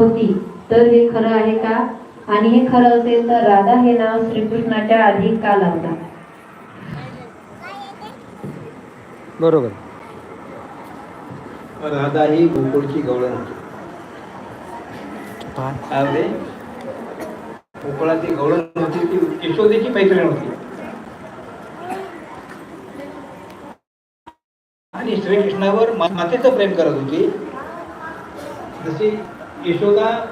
होती. तर हे खरं आहे का? आणि हे खरं असेल तर राधा हे नाव श्रीकृष्णाच्या आधी का लागला बरोबर. राधा ही गोकुळची गवळण होती. गोकुळाची गवळण होती ती यशोदेची मैत्रीण होती. आणि श्रीकृष्णावर मातेचं प्रेम करत होती. जशी यशोदा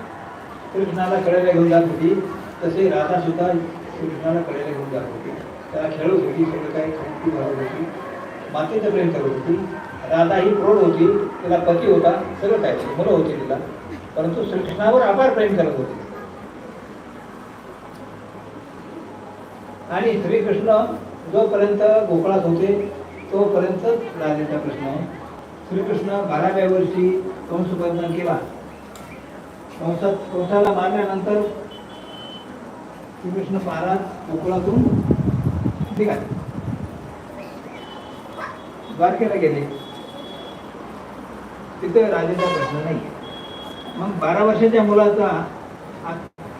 श्रीकृष्णाला कळायला घेऊन जात होती. तसे राधा सुद्धा श्रीकृष्णाला कळायला घेऊन जात होती. त्याला खेळत होती सगळं काही खाती घालत होती. मातेचं प्रेम करत होती. राधा ही प्रौढ होती. तिला पती होता. सगळं काय मुलं होती तिला. परंतु श्रीकृष्णावर अपार प्रेम करत होती. आणि श्रीकृष्ण जोपर्यंत गोकुळात होते तोपर्यंत राजेचा प्रश्न श्रीकृष्ण बाराव्या वर्षी कंसबंधन केला. कंसात कंसाला मारल्यानंतर श्रीकृष्ण महाराज गोकुळातून निघाले. द्वारकेला गेले. तिथे राजेचा प्रश्न नाही. मग बारा वर्षाच्या मुलाचा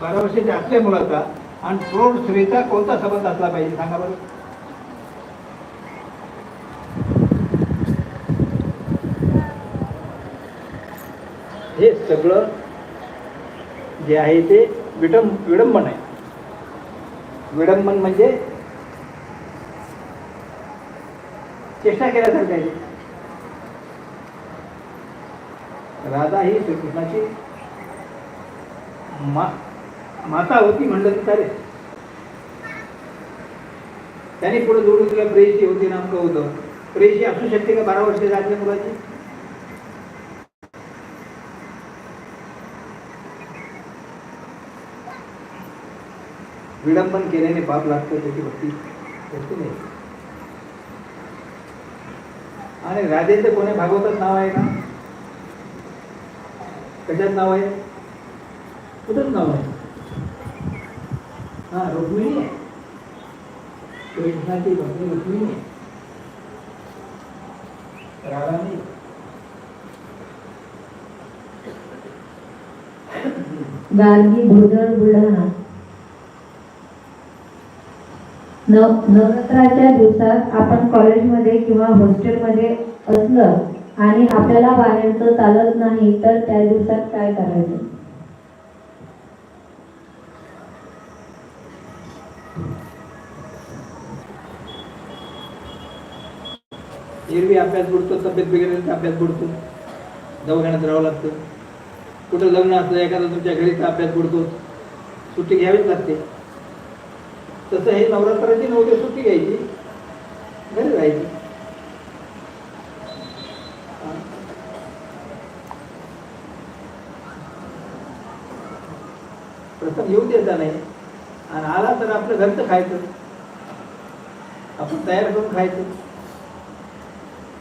बारा वर्षाच्या आतल्या मुलाचा आणि प्रौढ स्त्रीचा कोणता संबंध असला पाहिजे सांगा बरं? हे सगळं जे आहे ते विडंब विडंबन आहे. विडंबन म्हणजे चेष्टा केल्यासारखं आहे. राधा ही श्रीकृष्णाची मा माता होती म्हणलं तर चालेल. त्याने पुढे जोडून तुला प्रेयशी होती नामकं होतं प्रेयशी असू शकते का बारा वर्षाच्या आतल्या मुलाची? विडंबन केल्याने पाप लागतं त्याची भक्ती करते नाही. आणि राधेचं कोणी? भागवतात नाव आहे का? कशात नाव आहे? कुठंच नाव आहे हा रुक्मिणी आहे. कृष्णाची भक्ती रुक्मिणी आहे. राधा नाही गार्गी भोदळ बुलढाणा. न नवरात्राच्या दिवसात आपण कॉलेजमध्ये किंवा हॉस्टेलमध्ये असलं आणि आपल्याला बाहेरचं चालत नाही तर त्या दिवसात काय करायचं? एरवी अभ्यास बुडतो तब्येत बिघडली तर अभ्यास बुडतो. दवाखान्यात राहावं लागतं. कुठं लग्न असलं एखादं तुमच्या घरी अभ्यास बुडतो. सुट्टी घ्यावीच लागते. तसं हे नवरात्राची नऊ दिवस सुट्टी घ्यायची. घरी राहायची प्रथम येऊ द्यायचा नाही. आणि आला तर आपलं घरचं खायचं. आपण तयार करून खायचं.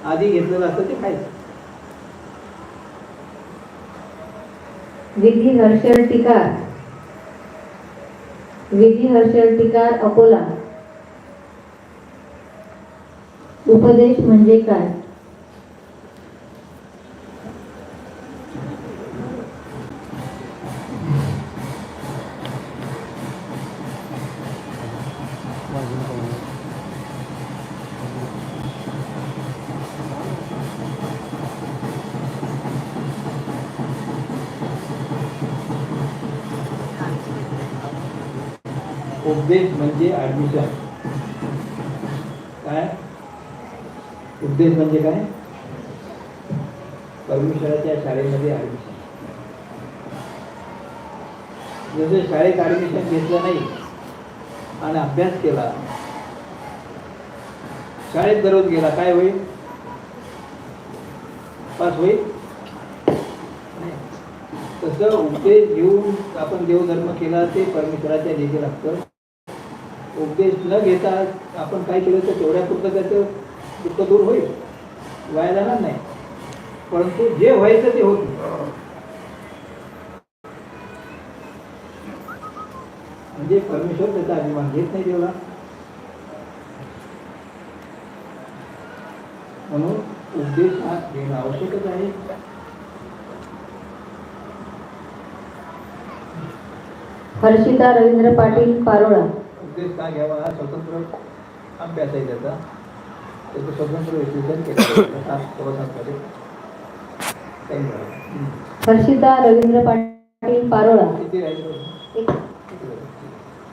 आधी घेतलेलं असतं ते खायचं. विधी हर्षल टीका. विधी हर्षल टिकार अकोला. उपदेश म्हणजे काय? उपदेश म्हणजे ऍडमिशन काय? उद्देश म्हणजे काय? परमेश्वराच्या शाळेमध्ये ऍडमिशन जसं शाळेत ॲडमिशन घेतलं नाही आणि अभ्यास केला शाळेत दररोज गेला काय होईल? पास होईल? तसं उपदेश घेऊन आपण देवधर्म केला ते परमेश्वराच्या लेखी लागतं. उपदेश न घेता आपण काय केलं तर तेवढ्या पुरतं त्याचं दुःख दूर होईल. वाया जाणार नाही. परंतु जे व्हायचं ते होत म्हणजे परमेश्वर त्याचा अभिमान घेत नाही तेवढा. म्हणून उपदेश हा घेणं आवश्यकच आहे. हर्षिता रवींद्र पाटील पारोळा. उपदेश का घ्यावा? हा स्वतंत्र अभ्यास आहे त्याचा. त्याचं स्वतंत्र विश्लेषण केलं. हर्षिता रवींद्र पाटील पारोळा?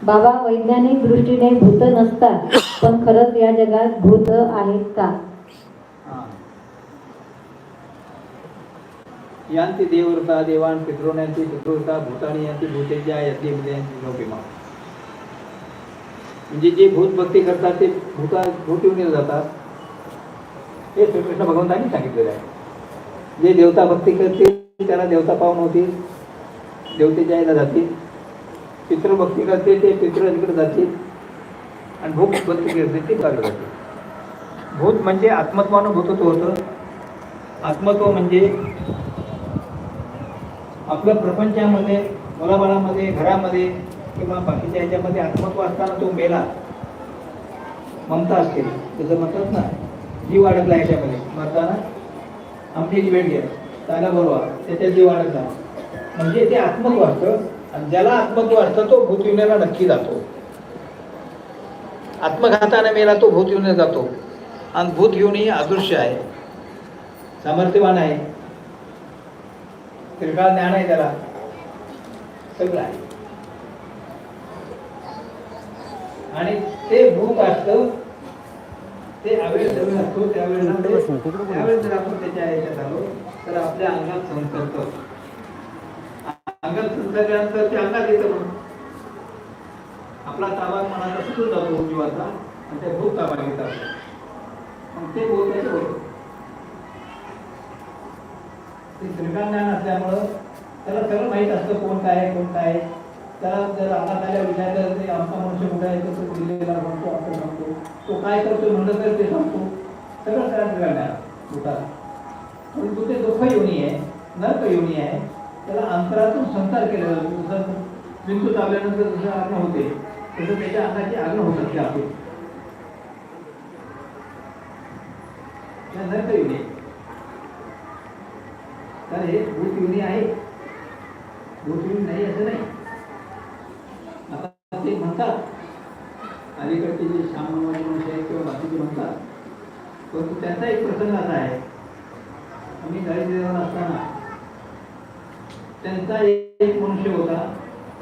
बाबा वैज्ञानिक दृष्टीने भूत नसतात पण खरंच या जगात भूत आहेत का. यांती देवव्रता देवान पितृण्यांची पितृव्रता भूतानी यांची भूतेच्या यांची यांची लोकिमा म्हणजे जे भूत भक्ती करतात ते भूता भूत येऊन जातात. हे श्रीकृष्ण भगवंतांनी सांगितलेलं आहे. जे देवता भक्ती करतील त्याला देवता पाहून होतील देवतेच्या यायला जातील. पितृभक्ती करते ते पितृकडे जातील. आणि भूत भक्ती करते ते कार्य जातील. भूत म्हणजे आत्मत्वानुभूतत्व होतं. आत्मत्व म्हणजे आपल्या प्रपंचामध्ये मुलाबाळामध्ये घरामध्ये किंवा बाकीच्या ह्याच्यामध्ये आत्मत्व असताना तो मेला. ममता असते. त्याचं म्हणतात ना जीव अडकला ह्याच्यामध्ये. मरताना आमची भेट वेळ घ्या त्याला बरोबर त्याच्यात जीव अडकला म्हणजे ते आत्मत्व असतं. आणि ज्याला आत्मत्व असतं तो भूतविण्याला नक्की जातो. आत्मघाताने मेला तो भूत येऊन जातो. आणि भूत घेऊन ही अदृश्य आहे. सामर्थ्यवान आहे. त्रिकाळ ज्ञान आहे त्याला. सगळं आहे. आणि ते भूत असतं ते अवेळ जवळ असतो त्यावेळेस जर आपण त्याच्या ह्याच्यात आलो तर आपल्या अंगात संसर्ग अंगात संसर्गानंतर ते अंगात येतं म्हणून. आपला ताबा मनाचा सुटून जातो जीवाचा आणि ते भूत ताबा घेतात मग ते बोलताचे होतं? ते श्रीकांत ज्ञान असल्यामुळं त्याला सगळं माहीत असतं कोण काय आहे कोण काय. त्याला जर अंगात आल्या विचारलं ते आमचा आहे तो दिलेला म्हणतो आपण सांगतो तो काय करतोय म्हणलं तर ते सांगतो. सगळं त्याला श्रीकांत ज्ञान परंतु ते दुःख योनी आहे नर्क योनी आहे. त्याला अंतरातून संसार केला जातो जसं बिंदू चालल्यानंतर जसं आग्न होते तसं त्याच्या अंगाची आग्न होत असते आपली. नर्क योनी तर हे भूत योनी आहे. भूत योनी नाही असं नाही. आता ते म्हणतात अलीकडचे जे श्यामवादी मनुष्य आहेत किंवा बाकीचे म्हणतात परंतु त्यांचा एक प्रसंग असा आहे. आम्ही दारिद्र्यावर असताना त्यांचा एक मनुष्य होता.